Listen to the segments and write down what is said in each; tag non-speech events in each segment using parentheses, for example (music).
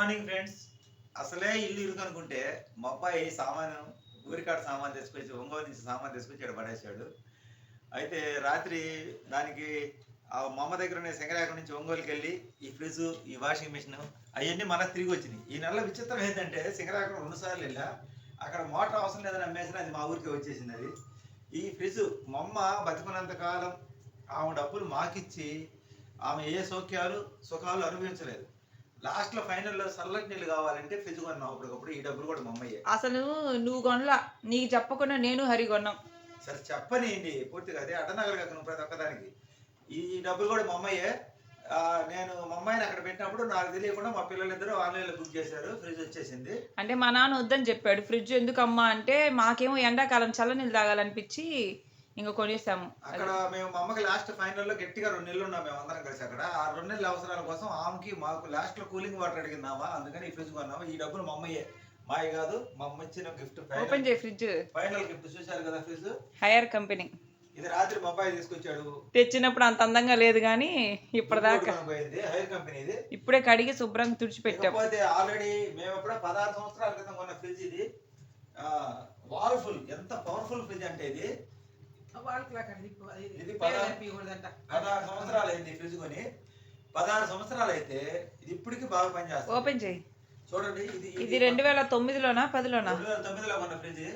Morning friends. అసలే ఇల్లు ఇరుకు అనుకుంటే మా అబ్బాయి సామాను ఊరికాడ సామాన్ తీసుకొచ్చి ఒంగోలు నుంచి సామాన్ తీసుకొచ్చి ఇక్కడ పడేశాడు. అయితే రాత్రి దానికి ఆ మా అమ్మ దగ్గర ఉన్న శంకరాయకం నుంచి ఒంగోలుకి వెళ్ళి ఈ ఫ్రిడ్జ్ ఈ వాషింగ్ మిషన్ అవన్నీ మనకు తిరిగి వచ్చినాయి. ఈ నెల విచిత్రం ఏంటంటే శంకరాయకం రెండుసార్లు వెళ్ళా. అక్కడ మోటార్ అవసరం లేదని అమ్మేసిన అది మా ఊరికి వచ్చేసింది అది. ఈ ఫ్రిడ్జ్ మొమ్మ బతికున్నంత కాలం ఆమె డబ్బులు మాకిచ్చి ఆమె ఏ సౌఖ్యాలు సుఖాలు అనుభవించలేదు. లాస్ట్లో ఫైనల్లో చల్లటి నీళ్ళు కావాలంటే ఫ్రిడ్జ్ కొన్నాం అప్పటికప్పుడు ఈ డబ్బులు కూడా మా అమ్మయ్యే. అసలు నువ్వు కొనలా నీకు చెప్పకుండా నేను హరి కొన్నాం. సరే చెప్పనియండి పూర్తిగా అదే అడ్డనగర్ కదా నువ్వు ప్రతి ఒక్కదానికి. ఈ డబ్బులు కూడా మా అమ్మయ్యే. ఆ, నేను మా అమ్మాయిని అక్కడ పెట్టినప్పుడు నాకు తెలియకుండా మా పిల్లలిద్దరూ ఆన్లైన్లో బుక్ చేశారు ఫ్రిడ్జ్ వచ్చేసింది. అంటే మా నాన్న వద్దని చెప్పాడు ఫ్రిడ్జ్ ఎందుకు అమ్మా అంటే మాకేమో ఎండాకాలం చల్లనీళ్ళు తాగాలనిపించి ఇంకా కొనేసాము అక్కడ మేము మా అమ్మకి లాస్ట్ ఫైనల్లో గట్టిగా రెండు నెలలు ఉన్నాం మేము అందరం కలిసి అక్కడ. ఆ రెండు నెలల అవసరాల కోసం ఆమెకి మాకు లాస్ట్లో కూలింగ్ వాటర్ అడిగిందామా? అందుకని ఈ ఫ్రిడ్జ్ కొన్నాము. ఈ డబ్బులు మా అమ్మయ్యే. మాయ కాదు మా అమ్మ ఇచ్చిన గిఫ్ట్ ఓపెన్ చేయి ఫ్రిడ్జ్ ఫైనల్ గిఫ్ట్ చూశారు కదా ఫ్రిడ్జ్ హైయర్ కంపెనీ ఇది రాత్రి మా అబ్బాయి తీసుకొచ్చాడు. తెచ్చినప్పుడు అంత అందంగా లేదు కానీ ఇప్పటిదాకా. హైర్ కంపెనీ ఇది. ఇప్పుడే కడిగి శుభ్రంగా తుడిచిపెట్టాం. ఆల్రెడీ మేము ఎప్పుడో పదహారు సంవత్సరాల క్రితం కొన్న ఫ్రిడ్జ్ ఇది. వాల్ఫుల్ ఎంత పవర్ఫుల్ ఫ్రిడ్జ్ అంటే ఇది. ఇది పదహారు సంవత్సరాలు అయింది ఫ్రిడ్జ్ కొని. పదహారు సంవత్సరాలు అయితే ఇది ఇప్పటికి బాగా పనిచేస్తుంది. ఓపెన్ చేయి. చూడండి ఇది ఇది రెండు వేల తొమ్మిదిలోనా పదిలోనా? రెండు వేల తొమ్మిదిలో కొన్న ఫ్రిడ్జ్.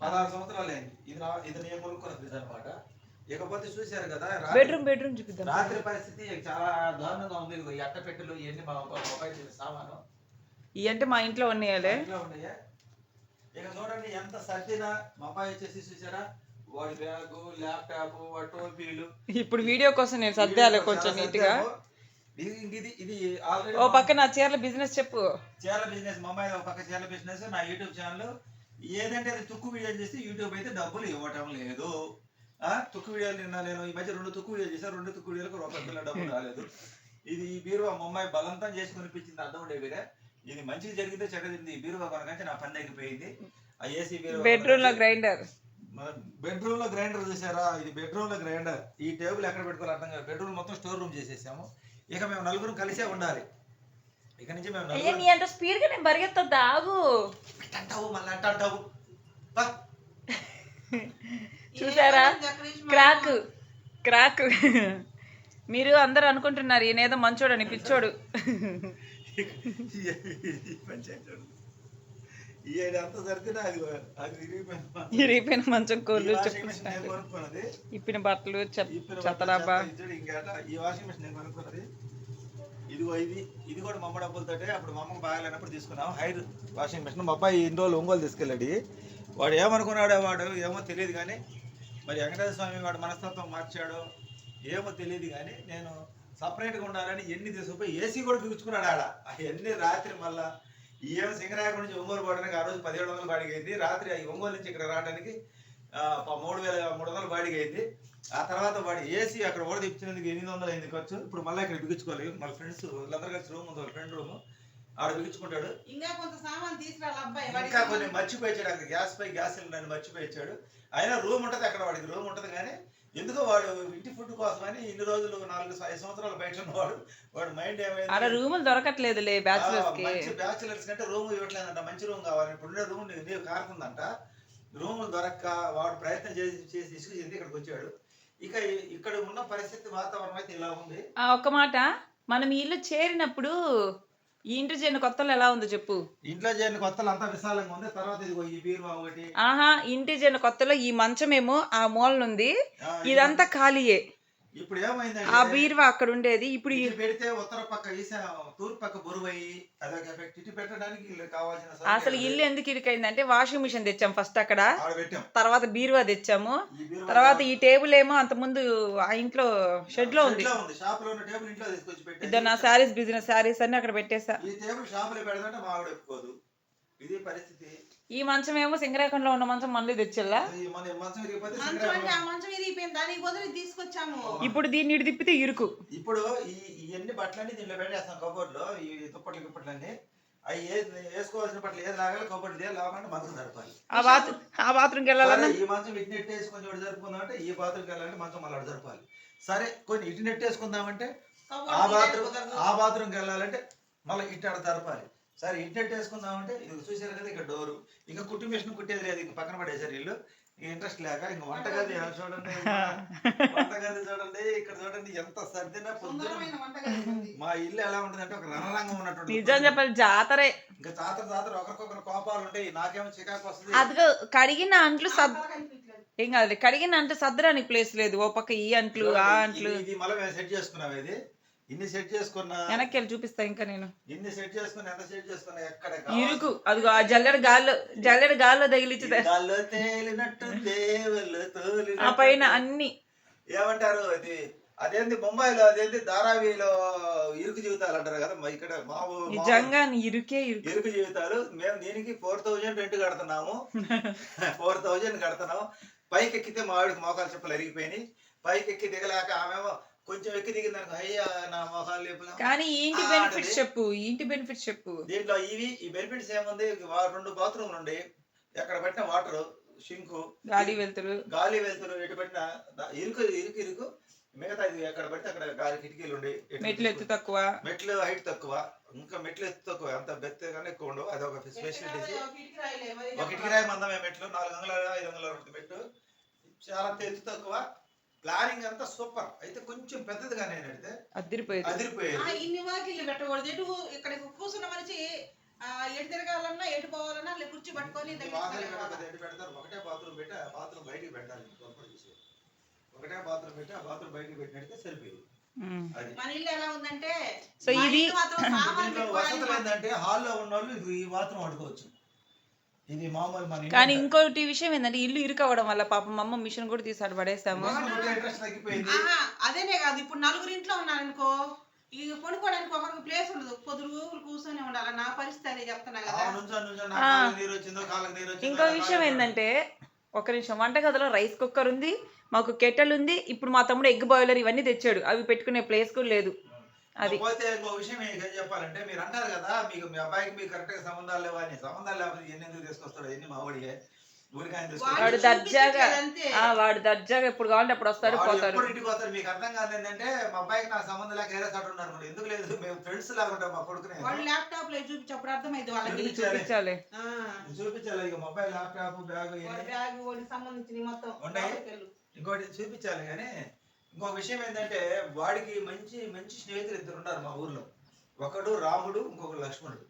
పదహారు సంవత్సరాలు అయింది ఇది ఇది నేను కొనుక్కున్న ఫ్రిడ్జ్ అనమాట ఇకపోతే చూశారు కదా రాత్రి- బెడ్రూమ్ బెడ్రూమ్ చూపిద్దాం. రాత్రి పరిస్థితి చాలా దారుణంగా ఉంది. ఇదిగో ఈ అట్టపెట్టెలు ఇవన్నీ మా మొబైల్ సామాను. ఇవి అంటే మా ఇంట్లో ఉన్నాయాలే. ఇంట్లో ఉన్నాయా? ఇక చూడండి ఎంత సర్దినా మా అబ్బాయి వచ్చేసి చూసారా? వాడి బ్యాగ్ ల్యాప్టాప్ వాడి టోపీలు ఇప్పుడు వీడియో కోసం నేను సర్దాలి కొంచెం నీట్గా ఇది ఇది ఇది ఆల్రెడీ ఓ పక్క నా చీరల బిజినెస్ చెప్పు. చీరల బిజినెస్ మా అమ్మాయి ఒక పక్క చీరల బిజినెస్ నా యూట్యూబ్ ఛానల్. ఏదంటే అది తుక్కు వీడియోలు చేస్తే యూట్యూబ్ అయితే డబ్బులు ఇవ్వటం లేదు. ఆ తుక్కు వీడియోలు నిన్న నేను ఈ మధ్య రెండు తుక్కు వీడియోలు చేశాను రెండు తుక్కు వీడియోలకు రూపాయి పిల్ల డబ్బులు రాలేదు. ఇది ఈ బీరువా మా అమ్మాయి బలంతం చేసి కొనిపించింది అర్థం ఉండే వీరే. ఇది మంచిది జరిగితే చెడ్డదింది ఈ బీరువా కొనకంటే నా పని తగ్గిపోయింది ఆ ఏసీ బీరువా బెడ్రూమ్లో గ్రైండర్. బెడ్రూమ్లో గ్రైండర్ చూసారా? ఇది బెడ్రూమ్లో గ్రైండర్ ఈ టేబుల్ ఎక్కడ పెట్టుకోవాలి అర్థం కాదు. బెడ్రూమ్ మొత్తం స్టోర్ రూమ్ చేసేసాము. ఇక మేము నలుగురు కలిసే ఉండాలి. ఇక నుంచి మేము నీ అంత స్పీడ్గా నేను పరిగెత్తొద్దా ఆగు అంటావు మళ్ళీ అంట అంటావు. చూసారా? క్రాక్ క్రాక్ మీరు అందరు అనుకుంటున్నారు ఈయనేదో మంచోడని పిచ్చోడు. ఈ పంచాయతీ ఈ ఏడు అంత సరిగ్గా అది అది విరిగిపోయింది. ఇరిగిపోయిన మంచం కోళ్ళు కొనుక్కున్నది. ఇప్పిన బట్టలు చెత్తడాబా ఇంకేట. ఈ వాషింగ్ మెషిన్ నేను కొనుక్కున్నది. ఇదిగో ఇది. ఇది కూడా మా అమ్మ డబ్బులతోటే అప్పుడు మా అమ్మకు బాగాలేనప్పుడు తీసుకున్నాం. Haier washing machine. మా అబ్బాయి ఇన్ని రోజులు ఒంగోలు తీసుకెళ్ళాడు. వాడు ఏమనుకున్నాడో వాడు ఏమో తెలియదు కానీ మరి వెంకటేశ్వర స్వామి వాడు మనస్తత్వం మార్చాడో ఏమో తెలియదు కానీ నేను సపరేట్గా ఉండాలని ఎన్ని తీసుకుపోయి ఏసీ కూడా పిలుచుకున్నాడు ఆడ. అవన్నీ రాత్రి మళ్ళా ఏం సింగరాయకుడి నుంచి ఒంగోలు పోవడానికి ఆ రోజు పదిహేడు వందలు బాడిగ అయింది. రాత్రి ఒంగోలు నుంచి ఇక్కడ రావడానికి మూడు వేల మూడు వందలు బాడిగ అయింది. ఆ తర్వాత వాడి ఏసీ అక్కడ ఓడ తెప్పించినందుకు ఎనిమిది వందలు అయింది ఖర్చు. ఇప్పుడు మళ్ళీ ఇక్కడ బిగించుకోవాలి. మన ఫ్రెండ్స్ వాళ్ళందరూ కలిసి రూమ్ ఉంది వాళ్ళ ఫ్రెండ్ రూమ్. ఆడ బిగించుకుంటాడు. ఇంకా కొంత సామాన్ తీసుకురాలి ఇంకా కొన్ని మర్చిపోయాడు అక్కడ. గ్యాస్ పై గ్యాస్ సిలిండర్ మర్చిపోయాడు అయినా రూమ్ ఉంటది అక్కడ వాడికి. రూమ్ ఉంటది కానీ ఎందుకో వాడు ఇంటి ఫుడ్ కోసమని ఇన్ని రోజులు నాలుగు ఐదు సంవత్సరాలు బయట ఉన్నవాడు. వాడు మైండ్ ఏమైంది? రూములు దొరకట్లేదులే బ్యాచులర్స్కి మంచి బ్యాచులర్స్ కంటే రూమ్ ఇవ్వట్లేదంట. మంచి రూమ్ కావాలి. ఇప్పుడు రూమ్ నీరు కారుతుందంట రూమ్ దొరక్క వాడు ప్రయత్నం చేసి చేసి తీసుకొచ్చింది ఇక్కడికి వచ్చాడు. ఇక ఇక్కడ ఉన్న పరిస్థితి వాతావరణం అయితే ఇలా ఉంది. ఆ ఒక్క మాట? మనం ఇల్లు చేరినప్పుడు ఈ ఇంటి చేరిన కొత్తలో ఎలా ఉందో చెప్పు? ఇంట్లో చేరిన కొత్తలు అంతా విశాలంగా ఉంది. తర్వాత ఇదిగో ఈ బీరువా ఒకటి. ఆహా ఇంటి చేరిన కొత్తలో ఈ మంచమేమో ఆ మూలనుంది. ఇదంతా ఖాళీయే. ఇప్పుడు ఆ ఏమైందంటే బీరువా అక్కడ ఉండేది. ఇప్పుడు ఇటు పెడితే ఉత్తర పక్క ఈశా తూర్పు పక్క బరువయ్యి అదొక ఎఫెక్ట్ ఇటు పెట్టడానికి కావాల్సిన అసలు ఇల్లు ఎందుకు ఇరుకైందంటే వాషింగ్ మిషన్ తెచ్చాం ఫస్ట్ అక్కడ. ఆడ పెట్టాం. తర్వాత బీరువా తెచ్చాము. ఈ బీరువా తర్వాత ఈ టేబుల్ ఏమో అంత ముందు ఆ ఇంట్లో షెడ్లో ఉంది. షెడ్లో ఉంది. షాప్లో ఉన్న టేబుల్ ఇంట్లో తీసుకొచ్చి ఇద్దరు పెట్టాం నా శారీస్ బిజినెస్ శారీస్ అన్ని అక్కడ పెట్టేసా ఈ టేబుల్ షాప్లో పెడదంటే మా ఆవిడ ఒప్పుకోదు. ఇది పరిస్థితి. ఈ మంచం ఏమో సింగరాకంలో ఉన్న మంచం మళ్ళీ తెచ్చిల్లా మంచం అంటే ఆ మంచం ఇరిగిపోయింది. దానికి బదులు తీసుకొచ్చాము. ఇప్పుడు దీన్ని ఇటు తిప్పితే ఇరుకు. ఇప్పుడు ఈ ఇవన్నీ బట్టలన్నీ దీంట్లో పెట్టేస్తాం కబోర్డ్లో ఈ దుప్పట్లు గిప్పట్లన్నీ. అవి ఏది వేసుకోవాల్సిన బట్టలు ఏది లాగాలి కబోర్డ్ ఏది లాగాలంటే మంచం జరపాలి. ఆ బాత్ ఆ బాత్రూమ్కి వెళ్ళాలన్నా? సరే, ఈ మంచం ఇటు నెట్ వేసుకొని ఒకటి జరుపుకుందాం అంటే ఈ బాత్రూమ్కి వెళ్ళాలంటే మంచం మళ్ళీ జరపాలి. సరే కొన్ని ఇటు నెట్ వేసుకుందామంటే ఆ బాత్రూమ్ ఆ బాత్రూమ్కి వెళ్ళాలంటే మళ్ళీ ఇట్టాడ జరపాలి. సరే ఇంటెట్ వేసుకుందామంటే ఇది చూసారు కదా ఇక్కడ డోరు. ఇంకా కుట్టి మిషన్ కుట్టేది లేదు ఇంక పక్కన పడేసారు ఇల్లు. ఇంట్రెస్ట్ లేక ఇంక వంటగది చూడండి వంటగది చూడండి ఇక్కడ చూడండి ఎంత సర్దినా పొద్దున సుందరమైన వంటగది ఉంది. మా ఇల్లు ఎలా ఉంటుందంటే ఒక రణరంగం ఉన్నట్టు నిజం చెప్పాలి జాతరే. ఇంకా జాతర జాతర ఒకరికొకరు కోపాలు ఉంటాయి నాకేమో చికాకు వస్తుంది. అదిగో కడిగిన అంట్లు సద్. ఏం కాదు కడిగిన అంట్లు సద్దరానికి ప్లేస్ లేదు ఓ పక్క ఈ అంట్లు ఆ అంట్లు. ఇది- మళ్ళీ సెట్ చేసుకున్నాం ఇది. ఇన్ని సెట్ చేసుకున్నా? వెనక్కి వెళ్ళి చూపిస్తా ఇంకా నేను. ఇన్ని సెట్ చేసుకున్నా ఎంత సెట్ చేసుకున్నా ఎక్కడ ఇరుకు అదిగో ఆ జల్లెడ గాల్లో జల్లెడ గాల్లో తగిలిచ్చుదే గాల్లో తేలినట్టు దేవుళ్ళు తోలినట్టు. ఆ పైన అన్ని. ఏమంటారు అది అదేంది ముంబైలో అదేంది ధారావిలో ఇరుకు జీవితాలు అంటారు కదా? ఇక్కడ మా ఊ- మా నిజంగా ఇరుకే ఇరుకు. జీవితాలు. మేము దీనికి ఫోర్ థౌజండ్ రెంట్ కడుతున్నాము. (laughs) ఫోర్ థౌజండ్ కడుతున్నాము. పైకి ఎక్కితే మా ఆవిడకి మోకాలు చెప్పులు అరిగిపోయినాయి. పైకి ఎక్కి దిగలేక ఆమెమో కొంచెం ఎక్కి దిగిందనుకో అయ్యా నా మోకాలు లేపులా కానీ ఈ ఇంటి ఆ, బెనిఫిట్స్. చెప్పు ఈ ఇంటి బెనిఫిట్స్ చెప్పు? దీంట్లో ఇవి ఈ బెనిఫిట్స్ ఏముంది? రెండు బాత్రూమ్లు ఉండి ఎక్కడ పెట్టిన వాటర్ షింకు గాలి వెళ్తురు గాలి వెళ్తురు ఎటు పెట్టిన ఇరుకు ఇరుకు ఇరుకు. మిగతా ఇది ఎక్కడ పెడితే అక్కడ గాలి కిటికీలు ఉండి మెట్లు ఎత్తు తక్కువ. మెట్లు హైట్ తక్కువ. ఇంకా మెట్లు ఎత్తు తక్కువ. అంత బెత్తగానే ఎక్కువ ఉండవు. అది ఒక స్పెషాలిటీ ఒక కిటికీ రాయి మందమే మెట్లు నాలుగు అంగుళాలు ఐదు ఉంటుంది మెట్టు చాలా ఎత్తు తక్కువ. ప్లానింగ్ అంతా సూపర్. అయితే కొంచెం పెద్దదిగానే అయితే అద్దరిపోయేది ఆ, అదిరిపోయేది ఇన్ని వాకిళ్ళు పెట్టకూడదు ఎటు ఇక్కడ కూర్చున్న మనిషి ఆ, ఎటు తిరగాలన్నా ఎటు పోవాలన్నా అట్లా కుర్చీ పట్టుకొని ఎటు పెడతారు? ఒకటే బాత్రూమ్ పెట్టి ఆ బాత్రూమ్ బయటికి పెట్టాలి. ఒకటే బాత్రూమ్ పెట్టి ఆ బాత్రూమ్ బయటికి పెట్టినట్టే సరిపోయింది. మన ఇల్లు ఎలా ఉందంటే సో ఇది (laughs) వసతులు ఏంటంటే హాల్లో ఉన్న వాళ్ళు ఇది ఈ బాత్రూమ్ వాడుకోవచ్చు. ఇది మామూలు మన ఇంట్లో కానీ ఇంకోటి విషయం ఏంటంటే ఇల్లు ఇరుకవడం వల్ల పాపం మా అమ్మ మిషన్ కూడా తీసాడు తగ్గిపోయింది. ఆహా, అదేనే కాదు ఇప్పుడు నలుగురు ఇంట్లో ఉన్నారనుకో ఈ కొనుక్కోవడానికి ఒకరికి ప్లేస్ ఉండదు. పొద్దు ఊరు కూర్చొని ఉండాలి? నా పరిస్థితి అదే చెప్తున్నా కదా. ఆ నుంచో నుంచో నా కాళ్ళకి నీరు వచ్చిందో కాళ్ళకి నీరు వచ్చిందో ఇంకో విషయం ఏంటంటే ఒక నిమిషం వంటగదిలో రైస్ కుక్కర్ ఉంది మాకు కెటల్ ఉంది ఇప్పుడు మా తమ్ముడు ఎగ్ బాయిలర్ ఇవన్నీ తెచ్చాడు. అవి పెట్టుకునే ప్లేస్ కూడా లేదు. అది. పోతే ఇంకో విషయం ఏం చెప్పాలంటే మీరు అంటారు కదా మీకు మీ అబ్బాయికి మీకు కరెక్ట్గా సంబంధాలు లేవా అని. సంబంధాలు లేకపోతే ఎన్ని ఎందుకు తీసుకొస్తాడు? ఎన్ని తీసుకొస్తాడు. వాడు దర్జాగా వాడు దర్జాగా ఎప్పుడు కావాలంటే అప్పుడు వస్తాడు పోతారు ఎప్పుడు ఇంటికి వస్తారు మీకు అర్థం కాదు ఏంటంటే మా అబ్బాయికి నాకు సంబంధం లేక ఏదో చోట ఉన్నారు మరి ఎందుకు లేదు? మేము ఫ్రెండ్స్ లాగా ఉంటాం మా కొడుకునే. వాళ్ళు ల్యాప్టాప్లో చూపించప్పుడు అర్థమైంది వాళ్ళకి. చూపించాలి. చూపించాలి. ఇక మొబైల్ ల్యాప్టాప్ బ్యాగ్ బ్యాగ్ సంబంధించిన మొత్తం. ఇంకోటి చూపించాలి కానీ ఇంకో విషయం ఏంటంటే వాడికి మంచి మంచి స్నేహితులు ఇద్దరు ఉన్నారు మా ఊర్లో. ఒకడు రాముడు ఇంకొకడు లక్ష్మణుడు.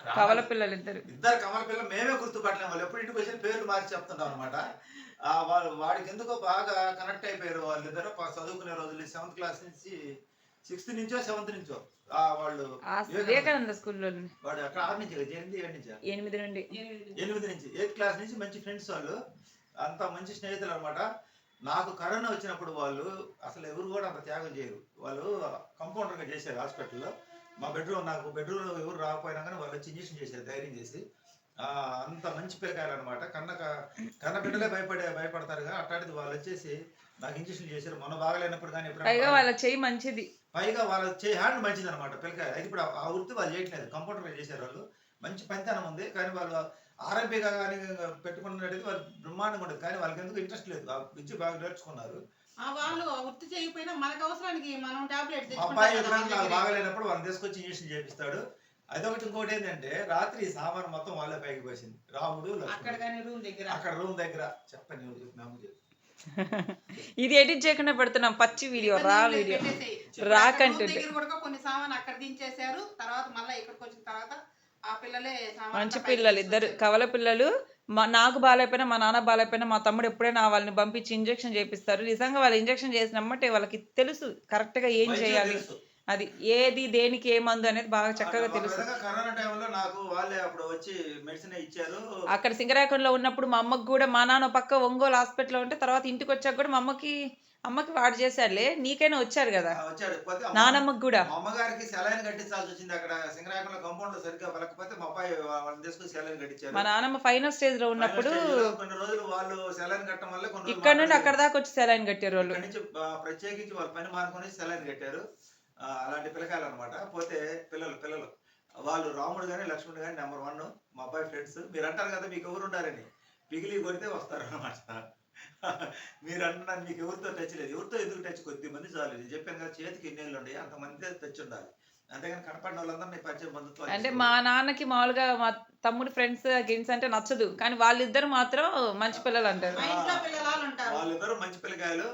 కవల పిల్లలు ఇద్దరు. ఇద్దరు కమల పిల్ల మేమే గుర్తుపట్టలేము. వాళ్ళు ఎప్పుడు ఇంటికి వచ్చిన పేర్లు మార్చి చెప్తుంటాం అనమాట వాళ్ళు వాడికి ఎందుకో బాగా కనెక్ట్ అయిపోయారు వాళ్ళిద్దరు చదువుకునే రోజులు సెవెంత్ క్లాస్ నుంచి సిక్స్త్ నుంచో సెవెంత్ నుంచో ఆ వాళ్ళు వివేకానంద స్కూల్లో వాడు అక్కడ ఆరు నుంచి ఎనిమిది ఏడు నుంచి? ఎనిమిది నుండి. ఎనిమిది. ఎనిమిది నుంచి. ఎయిత్ క్లాస్ నుంచి మంచి ఫ్రెండ్స్ వాళ్ళు. అంత మంచి స్నేహితులు అనమాట నాకు కరోనా వచ్చినప్పుడు వాళ్ళు అసలు ఎవరు కూడా అంత త్యాగం చేయరు. వాళ్ళు కంపౌండర్గా చేశారు హాస్పిటల్లో మా బెడ్రూమ్ నాకు బెడ్రూమ్లో ఎవరు రాకపోయినా కానీ వాళ్ళు వచ్చి ఇంజక్షన్ చేశారు ధైర్యం చేసి. ఆ, అంత మంచి పిల్లకాయలు అనమాట కన్న కన్న బిడ్డలే భయపడే భయపడతారు కదా. అట్లాంటిది వాళ్ళు వచ్చేసి నాకు ఇంజక్షన్ చేశారు. మొన్న బాగలేనప్పుడు కానీ పైగా వాళ్ళ చెయ్యి మంచిది. పైగా వాళ్ళ చే హ్యాండ్ మంచిది అనమాట పిల్లకాయ అది ఇప్పుడు ఆ- ఆ వృత్తి వాళ్ళు చేయట్లేదు. కంప్యూటర్ చేశారు వాళ్ళు. మంచి పనితనం ఉంది. కానీ వాళ్ళు ఆర్ఎంపీగా కానీ పెట్టుకున్నట్టయితే వాళ్ళు బ్రహ్మాండంగా ఉండదు. కానీ వాళ్ళకి ఎందుకు ఇంట్రెస్ట్ లేదు? ఆ విద్య బాగా నేర్చుకున్నారు. ఆ వాళ్ళు వృత్తి చేయకపోయినా మనకు అవసరానికి మనం టాబ్లెట్ అబ్బాయి బాగలేనప్పుడు వాళ్ళని తీసుకొచ్చి ఇంజక్షన్ చేపిస్తాడు. అదొకటి ఇంకోటి ఏంటంటే రాత్రి సామాను మొత్తం వాళ్ళే పైకి పోసింది. రాముడు అక్కడ రూమ్ దగ్గర? అక్కడ రూమ్ దగ్గర. చెప్పండి. (laughs) ఇది ఎడిట్ చేయకుండా పెడుతున్నాం. పచ్చి వీడియో రా వీడియో. పెట్టేసేయ్. రా అక్కడ room content. దగ్గర కూడా కొన్ని సామాన్ అక్కడ దించేశారు. తర్వాత మళ్ళీ ఇక్కడికి వచ్చిన తర్వాత మంచి పిల్లలు ఇద్దరు. కవల పిల్లలు మా నాకు బాగాలేకపోయినా మా నాన్న బాగాలేకపోయినా మా తమ్ముడు ఎప్పుడైనా వాళ్ళని పంపించి ఇంజెక్షన్ చేపిస్తారు నిజంగా వాళ్ళు ఇంజెక్షన్ చేసినమ్మంటే వాళ్ళకి తెలుసు కరెక్ట్గా ఏం చేయాలి. అది ఏది దేనికి ఏ మందు అనేది బాగా చక్కగా ఒక తెలుసు. విధంగా కరోనా టైంలో నాకు వాళ్ళే అప్పుడు వచ్చి మెడిసిన్ ఇచ్చారు. అక్కడ సింగరాకంలో ఉన్నప్పుడు మా అమ్మకి కూడా మా నాన్న పక్క ఒంగోలు హాస్పిటల్లో ఉంటే తర్వాత ఇంటికి వచ్చాక కూడా మా అమ్మకి అమ్మకి వాడు చేశాడులే నీకైనా వచ్చారు కదా. వచ్చాడు. నానమ్మకి కూడా. మా అమ్మగారికి సెలైన్ కట్టించాల్సి వచ్చింది అక్కడ. సింగరాకంలో కాంపౌండ్ సరిగ్గా పలకపోతే మా అబ్బాయి వాళ్ళని తీసుకుని సెలైన్ కట్టించారు. మా నాన్నమ్మ ఫైనల్ స్టేజ్లో ఉన్నప్పుడు కొన్ని రోజులు వాళ్ళు సెలైన్ కట్టడం వల్ల ఇక్కడ నుండి. అక్కడ దాకా వచ్చి సెలైన్ కట్టారు వాళ్ళు ప్రత్యేకించి వాళ్ళ పని మానుకొని సెలైన్ కట్టారు. అలాంటి పిల్లకాయలు అనమాట పోతే పిల్లలు పిల్లలు. వాళ్ళు రాముడు కానీ లక్ష్మణుడు కానీ నెంబర్ వన్ మా అబ్బాయి ఫ్రెండ్స్ మీరు అంటారు కదా మీకు ఎవరు ఉండారని పిగిలి కొడితే వస్తారు అనమాట మీరు అంటున్నారు మీకు ఎవరితో టచ్ లేదు. ఎవరితో ఎందుకు టచ్ కొద్ది మంది చాలు. నేను చెప్పాను కదా చేతికి ఎన్ని ఏళ్ళు ఉండే అంతమంది టచ్ ఉండాలి. అంతేగాని కనపడిన వాళ్ళందరినీ పరిచయం బంధుత్వం అంటే మా నాన్నకి మామూలుగా మా తమ్ముడు ఫ్రెండ్స్ గిన్స్ అంటే నచ్చదు. కానీ వాళ్ళిద్దరు మాత్రం మంచి పిల్లలు అంటారు. వాళ్ళిద్దరు మంచి పిల్లకాయలు.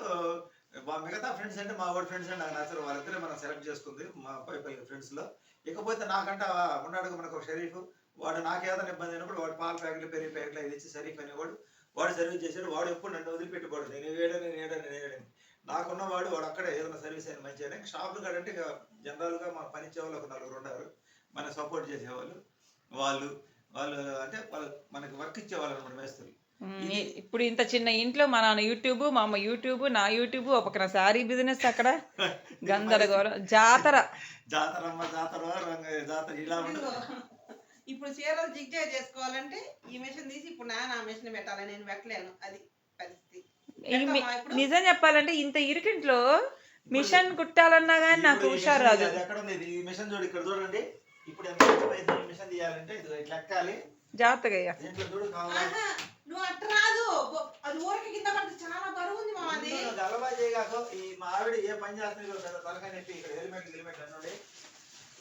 మా మిగతా ఫ్రెండ్స్ అంటే మా వాడి ఫ్రెండ్స్ అంటే నాకు నచ్చరు వాళ్ళిద్దరే మనం సెలెక్ట్ చేసుకుంది మా పై పై ఫ్రెండ్స్లో. ఇకపోతే నాకంటే ఉన్నాడు మనకు ఒక షరీఫ్. వాడు నాకు ఏదైనా ఇబ్బంది అయినప్పుడు వాడు పాల ప్యాకెట్లు పెరిగి ప్యాకెట్లు ఇది ఇచ్చి షరీఫ్ అనేవాడు వాడు సర్వీస్ చేశాడు వాడు ఎప్పుడు నన్ను వదిలిపెట్టుకోడు నేను వేయడం నేను వేయడం నేను వేయడం నాకున్న వాడు వాడు అక్కడే ఏదైనా సర్వీస్ అయిన మంచిగా షాపులు కాడంటే ఇక జనరల్గా మన పని వాళ్ళు ఒక నలుగురు ఉన్నారు మన సపోర్ట్ చేసేవాళ్ళు. వాళ్ళు వాళ్ళు అంటే వాళ్ళు మనకి వర్క్ ఇచ్చేవాళ్ళు అనమాట మేస్త్రి. ఇప్పుడు ఇంత చిన్న ఇంట్లో మా నాన్న యూట్యూబ్ మా అమ్మ యూట్యూబ్ నా యూట్యూబ్ ఒక పక్కన శారీ బిజినెస్ అక్కడ. (laughs) గందరగోళం. జాతర. జాతరమ్మ జాతర ఇలా ఇప్పుడు చీరలు జిగ్జాగ్ చేసుకోవాలంటే ఈ మిషన్ తీసి ఇప్పుడు నాన్న ఆ మిషన్ పెట్టాలి నేను పెట్టలేను. అది పరిస్థితి? నిజం చెప్పాలంటే ఇంత ఇరుకింట్లో మిషన్ కుట్టాలన్నా కానీ నాకు హుషారు రాదు. అది ఎక్కడ ఉంది? ఇది? ఈ మిషన్ చూడు ఇక్కడ చూడండి. ఇప్పుడు ఎంత మిషన్ తీయాలంటే ఇది ఎక్కాలి. జాగ్రత్తగా నువ్వు అట్ట రాదు. అది ఊరికి కింద పడితే చాలా బరువు ఉంది మా అది. చేయగాక ఈ మా ఆవిడ ఏ పని చేస్తుంది కదా తలకాయ నొప్పి ఇక్కడ హెల్మెట్ హెల్మెట్ అన్నాడు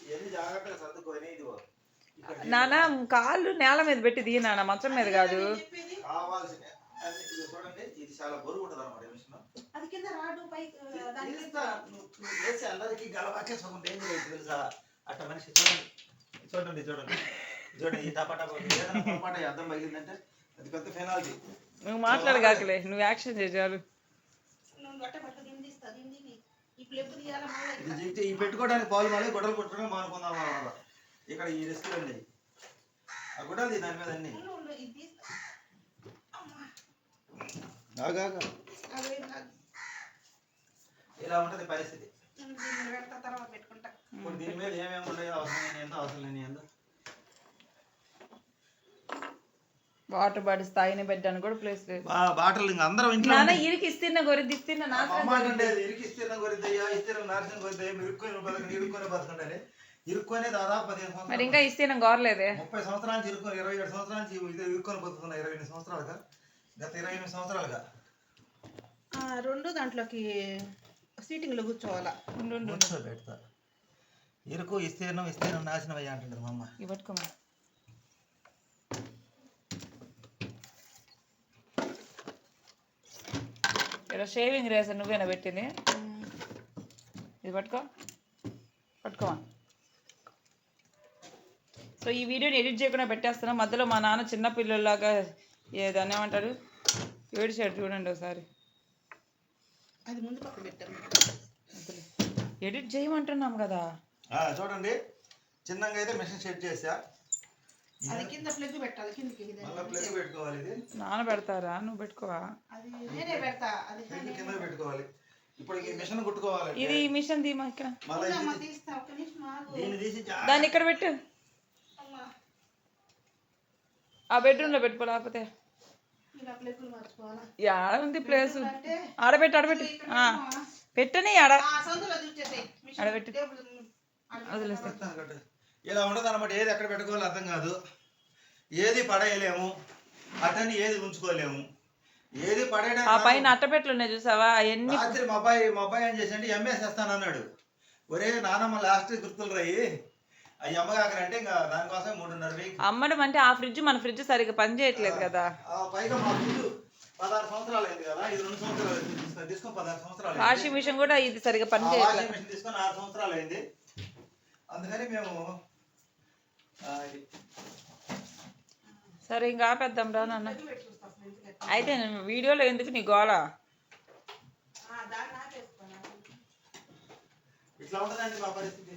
ఇవన్నీ జాగ్రత్తగా సర్దుకొని ఇదిగో. ఇక్కడ నాన్న కాళ్ళు నేల మీద పెట్టి దిగి నాన్న మంచం మీద కాదు. నేను కావాల్సిన ఇది చూడండి ఇది చాలా బరువు ఉంటుంది అనమాట మిషన్. అది కింద రాడు? నువ్వు నువ్వు చేసే అందరికి గలవాకే సగం డేంజర్ తెలుసా? అట్ట మనిషి చూడండి చూడండి చూడండి. (laughs) చూడండి ఈ టపా టపా ఏదైనా పొరపాటు అర్థం పగిలిందంటే అది పెద్ద ఫెనాల్టీ నువ్వు మాట్లాడగాకలే నువ్వు యాక్షన్ చేయాలి ఈ పెట్టుకోవడానికి పాలు మళ్ళీ గొడవలు కొట్టడం మానుకుందాం అన్నమాట. ఇక్కడ ఈ రిస్క్ అండి ఆ గుడ్డలు దాని మీద అన్ని. ఉండు, ఉండు, ఇది తీస్తా. అమ్మా, ఆగాక అదే నాకు. ఇలా ఉంటుంది పరిస్థితి. ఇప్పుడు దీని మీద ఏమేమి ఉన్నాయో అవసరం లేని ఎంత అవసరం లేని ఎంత వాటర్ బాడీ స్థాయిని పెట్టడానికి కూడా ప్లేస్ లేదు. బాటలు ఇంకా అందరం ఇంట్లో నాన్న ఇరికి ఇస్తున్న గొర్రె ఇస్తున్న ఇరికి ఇస్తేనే కొరిద్దయ్యా ఇస్తేనే నాశనం కొరిద్దయ్యా ఇరుక్కొని బతకండి ఇరుక్కొని బతకండి ఇరుక్కొని దాదాపు పదిహేను మరి సంవత్సరాలు ఇంకా ఇస్తున్న గోరలేదే. ముప్పై సంవత్సరాల నుంచి ఇరుక్కొని ఇరవై ఏడు సంవత్సరాల నుంచి ఇది ఇరుక్కొని బతుకుతున్నా ఇరవై ఎనిమిది సంవత్సరాలుగా. గత ఇరవై ఎనిమిది సంవత్సరాలుగా. ఆ, రెండు దాంట్లోకి సీటింగ్లో కూర్చోవాలా? కూర్చో పెడతా ఇరుకు ఇస్తేనం ఇస్తేనం నాశనం అయ్యా అంటుంది మా అమ్మ. ఇవి ఇలా షేవింగ్ రేసర్ నువ్వేనా పెట్టింది? ఇది పట్టుకో. పట్టుకోమా? సో ఈ వీడియోని ఎడిట్ చేయకుండా పెట్టేస్తున్నా. మధ్యలో మా నాన్న చిన్న పిల్లల్లాగా ఏదని ఏమంటారు? ఏడిచాడు చూడండి ఒకసారి. అది ముందు. ఎడిట్ చేయమంటున్నాం కదా. ఆ, చూడండి. చిన్నగా అయితే మిషన్ సెట్ చేసా అది కింద ప్లగ్ పెట్టాలి. కిందకి ఇది. మళ్ళీ ప్లగ్ పెట్టుకోవాలి ఇది. నాన్న పెడతారా? నువ్వు పెట్టుకోవా? అది నేనే పెడతా అది ప్లగ్ కింద పెట్టుకోవాలి. ఇప్పుడు ఈ మిషన్ కుట్టుకోవాలి. ఇది మిషన్ దీమా ఇక్కడ. తీస్తా నిమిషం ఆగు. దీన్ని తీసి జా- దాన్ని ఇక్కడ పెట్టు. అమ్మా. ఆ బెడ్రూమ్లో పెట్టుకో లేకపోతే. ఆడ ఉంది ప్లేస్ ఆడబెట్టు ఆడబెట్టు? పెట్టని ఆడ. ఆ సందులో చూసేసాయి ఆడబెట్టు. వదిలేస్తా. ఇలా ఉండదు అనమాట ఏది ఎక్కడ పెట్టుకోవాలో అర్థం కాదు. ఏది పడేయలేము. అతన్ని ఏది ఉంచుకోలేము. ఏది పడేయడం ఆ పైన అట్టపెట్లు ఉన్నాయి చూసావా? అవన్నీ రాత్రి మా అబ్బాయి మా అబ్బాయి ఏం చేసండి ఎంఎస్ అన్నాడు. ఒరే నానమ్మ లాస్ట్ గుర్తులు రాయి. అవి అమ్మగాకరంటే ఇంకా దానికోసం మూడున్నర వెయ్యి అమ్మడం అంటే ఆ ఫ్రిడ్జ్ మన ఫ్రిడ్జ్ సరిగ్గా పని చేయట్లేదు కదా. ఆ పైగా మా ఫ్రిడ్జ్ పదహారు సంవత్సరాలు అయింది కదా ఇది రెండు సంవత్సరాలు. తీసుకొని తీసుకొని పదహారు సంవత్సరాలు. వాషింగ్ మిషన్ కూడా ఇది సరిగ్గా పని చేయట్లేదు. వాషింగ్ మిషన్ తీసుకొని ఆరు సంవత్సరాలు అయింది. అందుకని మేము ఆ, ఇది. సరే ఇంకా ఆపేద్దాం రా నాన్న. అయితే నేను వీడియోలో ఎందుకు నీ గోళ ఇట్లా మా పరిస్థితి.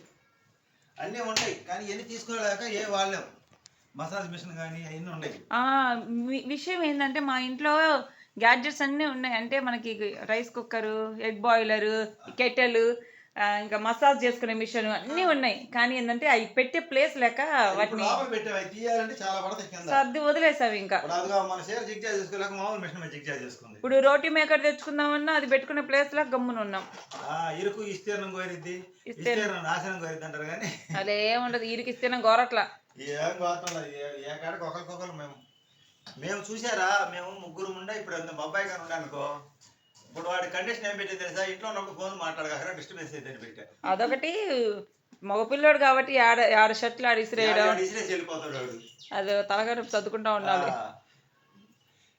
అన్నీ ఉంటాయి కానీ ఎన్ని తీసుకోలేక ఏ వాళ్ళం మసాజ్ మిషన్ కానీ అవన్నీ ఉన్నాయి. విషయం ఏంటంటే మా ఇంట్లో గ్యాడ్జెట్స్ అన్నీ ఉన్నాయి. అంటే మనకి rice cooker egg boiler kettle ఇంకా మసాజ్ చేసుకునే మిషన్ అన్నీ ఉన్నాయి. కానీ ఏంటంటే అవి పెట్టే ప్లేస్ లేక వాటిని సర్ది వదిలేసావు ఇంకా. ఇప్పుడు రోటీ మేకర్ తెచ్చుకుందామన్నా అది పెట్టుకునే ప్లేస్ లా గమ్మున ఉన్నాం. ఆ ఇరుకు ఇస్తీర్ణం కోరిద్ది. ఇస్తీర్ణం నాశనం కోరిద్ది అంటారు కానీ. అదే ఉండదు ఈరికిస్తేనే గోరట్లా ఏం కాడికి ఒకరికొకరు మేము. మేము చూసారా మేము ముగ్గురు ఉండే ఇప్పుడు మా అబ్బాయి గారు ఉండనుకో ఇప్పుడు వాడి కండిషన్ ఏం పెట్టింది తెలుసా? ఇంట్లో ఉన్నప్పుడు ఫోన్ మాట్లాడగలరా డిస్టర్బెన్స్ అయితే పెట్టా. అదొకటి మగపిల్లోడు కాబట్టి ఆడ ఆడ షర్ట్లు ఆడ ఇసిరేయడం. ఆడ ఇసిరేసి వెళ్ళిపోతాడు వాడు. అది తలగారు చదువుకుంటా ఉండాలి.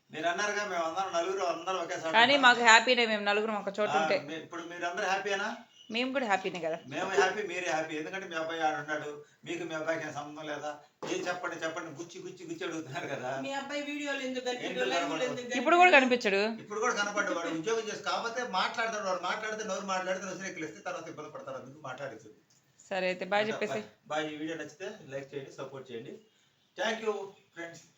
మీరు అన్నారుగా మేము అందరం నలుగురు అందరం ఒకేసారి కానీ మాకు హ్యాపీనే మేము నలుగురం ఒక చోట ఉంటే. ఇప్పుడు మీరు అందరూ హ్యాపీనా మేము కూడా హ్యాపీనే కదా. మేము హ్యాపీ మీరే హ్యాపీ. ఎందుకంటే మీ అబ్బాయి ఆడ ఉన్నాడు మీకు మీ అబ్బాయికి ఏం సంబంధం లేదా? ఏం చెప్పండి చెప్పండి. గుచ్చి గుచ్చి గుచ్చి అడుగుతున్నారు కదా. మీ అబ్బాయి వీడియోలు ఎందుకు? ఇప్పుడు కూడా కనిపించడు. ఇప్పుడు కూడా కనపడ్డు వాడు. ఉద్యోగం చేసి కాకపోతే మాట్లాడతాడు వాడు. మాట్లాడితే నోరు మాట్లాడితే నొసరు ఎక్కిలిస్తే తర్వాత ఇబ్బంది పడతారు అందుకు మాట్లాడచ్చు సరే అయితే బాయ్ చెప్పేసి. బాయ్. ఈ వీడియో నచ్చితే లైక్ చేయండి సపోర్ట్ చేయండి. Thank you friends